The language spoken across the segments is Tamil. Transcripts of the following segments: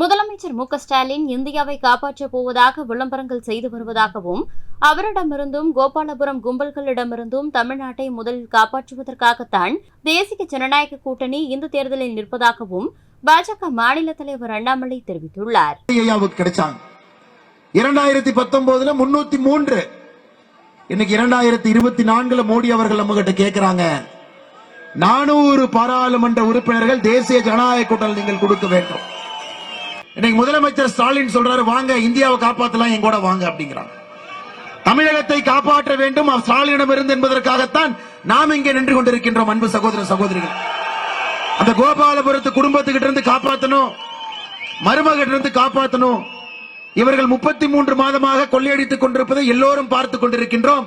முதலமைச்சர் மு ஸ்டாலின் இந்தியாவை காப்பாற்றப் போவதாக விளம்பரங்கள் செய்து வருவதாகவும் அவரிடமிருந்தும் கோபாலபுரம் கும்பல்களிடமிருந்தும் தமிழ்நாட்டை முதலில் காப்பாற்றுவதற்காகத்தான் தேசிய ஜனநாயக கூட்டணி இந்த தேர்தலில் நிற்பதாகவும் பாஜக மாநில தலைவர் அண்ணாமலை தெரிவித்துள்ளார். இரண்டாயிரத்தி பத்தொன்பதுல முன்னூத்தி மூன்று. இன்னைக்கு இரண்டாயிரத்தி இருபத்தி நான்குல மோடி அவர்கள் நம்ம கிட்ட கேட்கிறாங்க நானூறு பாராளுமன்ற உறுப்பினர்கள் தேசிய ஜனநாயக கூட்டணி நீங்கள் கொடுக்க வேண்டும். இன்னைக்கு முதலமைச்சர் ஸ்டாலின் சொல்றாரு வாங்க இந்தியாவை காப்பாத்தலாம் என் கூட வாங்க அப்படிங்கிறாங்க. தமிழகத்தை காப்பாற்ற வேண்டும் ஸ்டாலினிடம் இருந்து என்பதற்காகத்தான் நாம் இங்கே நின்று கொண்டிருக்கின்றோம் அன்பு சகோதர சகோதரிகள். அந்த கோபாலபுரத்து குடும்பத்துக்கிட்ட இருந்து காப்பாற்றணும் மருமகிட்ட இருந்து காப்பாற்றணும் இவர்கள் முப்பத்தி மூன்று மாதமாக கொள்ளையடித்துக் கொண்டிருப்பதை எல்லோரும் பார்த்துக் கொண்டிருக்கின்றோம்.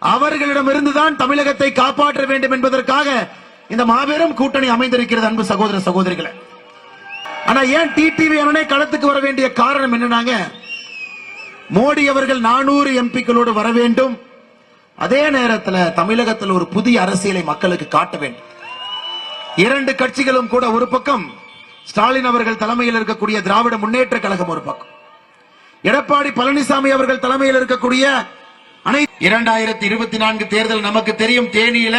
அவர்களிடமிருந்துதான் தமிழகத்தை காப்பாற்ற வேண்டும் என்பதற்காக இந்த மாபெரும் கூட்டணி அமைந்திருக்கிறது அன்பு சகோதர சகோதரிகளை. ஆனா ஏன் டிடிவி அண்ணனே களத்துக்கு வர வேண்டிய காரணம் என்னன்னாங்க? மோடி அவர்கள் நானூறு எம்பிக்களோடு வர வேண்டும். அதே நேரத்தில் தமிழகத்தில் ஒரு புதிய அரசியலை மக்களுக்கு காட்ட வேண்டும். இரண்டு கட்சிகளும் கூட ஒரு பக்கம் ஸ்டாலின் அவர்கள் தலைமையில் இருக்கக்கூடிய திராவிட முன்னேற்ற கழகம் ஒரு பக்கம். எடப்பாடி பழனிசாமி அவர்கள் தலைமையில் இருக்கக்கூடிய அனைத்து இரண்டாயிரத்தி இருபத்தி நான்கு தேர்தல் நமக்கு தெரியும் தேனியில